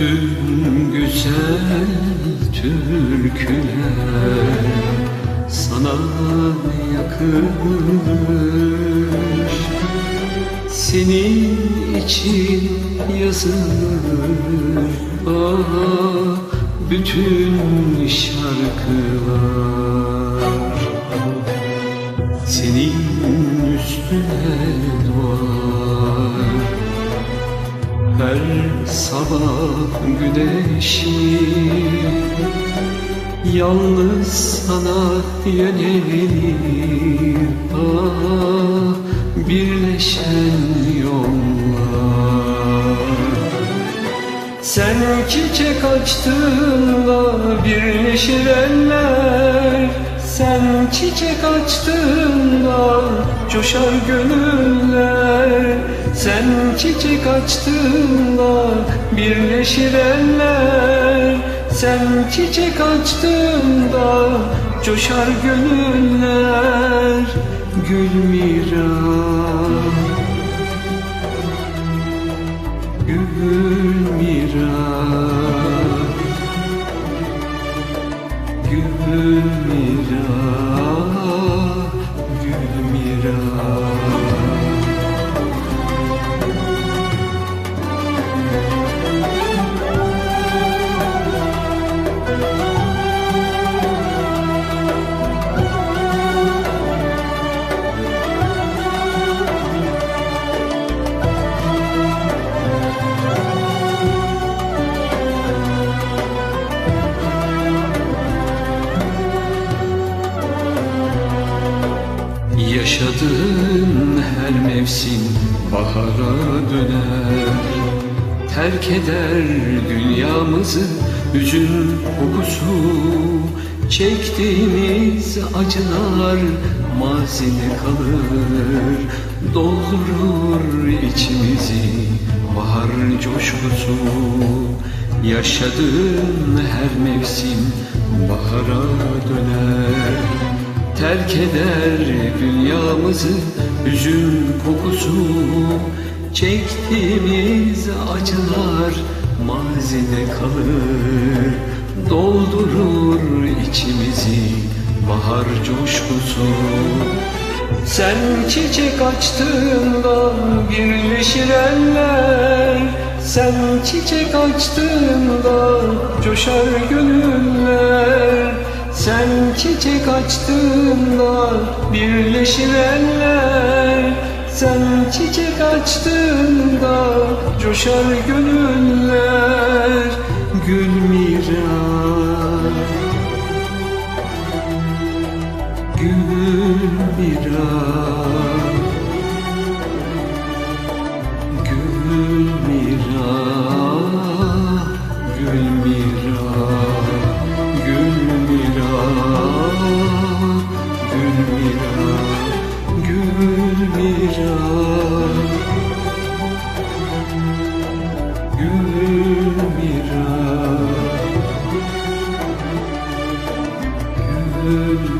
Tüm güzel türküler sana yakınmış Senin için yazılır ah bütün şarkılar. Senin üstüne doğar her sabah güneşi Yalnız sana yönelir ah, Birleşen yollar. Sen çiçek açtığında birleşir eller Sen çiçek açtığında coşar gönüller. Sen çiçek açtığında birleşir eller. Sen çiçek açtığında coşar gönüller. Gül Mira Yaşadığın her mevsim bahara döner. Terk eder dünyamızı hüzün kokusu Çektiğimiz acılar mazide kalır. Doldurur içimizi bahar coşkusu. Yaşadığın her mevsim bahara döner Terk eder dünyamızı hüzün kokusu. Çektiğimiz acılar mazide kalır Doldurur içimizi bahar coşkusu. Sen çiçek açtığında birleşir eller Sen çiçek açtığında coşar gönüller sen çiçek açtığında birleşir eller. Sen çiçek açtığında coşar gönüller. Gül miray Gül miray Gül